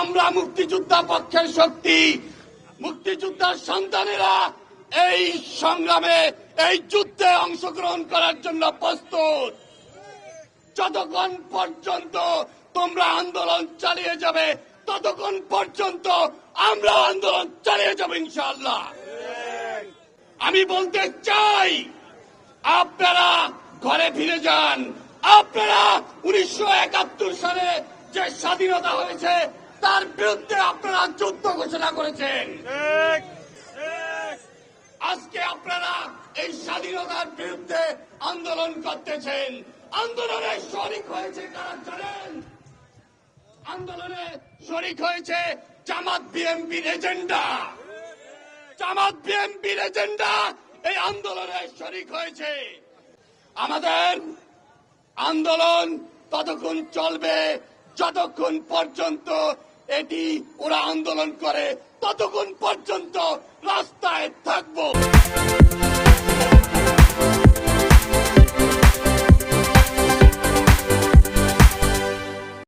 আমরা মুক্তিযোদ্ধা পক্ষের শক্তি। মুক্তিযোদ্ধার সন্তানেরা এই সংগ্রামে, এই যুদ্ধে অংশগ্রহণ করার জন্য প্রস্তুত। যতক্ষণ পর্যন্ত তোমরা আন্দোলন চালিয়ে যাবে, ততক্ষণ পর্যন্ত আমরা আন্দোলন চালিয়ে যাব ইনশাআল্লাহ। আমি বলতে চাই, আপনারা ঘরে ফিরে যান। আপনারা উনিশশো একাত্তর সালে যে স্বাধীনতা হয়েছে বিরুদ্ধে আপনারা যুদ্ধ ঘোষণা করেছেন। আজকে আপনারা এই স্বাধীনতার বিরুদ্ধে আন্দোলন করতেছেন। আন্দোলনে শরিক হয়েছে কারা জানেন? আন্দোলনে শরিক হয়েছে জামাত বিএনপির এজেন্ডা। জামাত বিএনপির এজেন্ডা এই আন্দোলনে শরিক হয়েছে। আমাদের আন্দোলন ততক্ষণ চলবে যতক্ষণ পর্যন্ত এটি ওরা আন্দোলন করে ততক্ষণ পর্যন্ত রাস্তায় থাকব।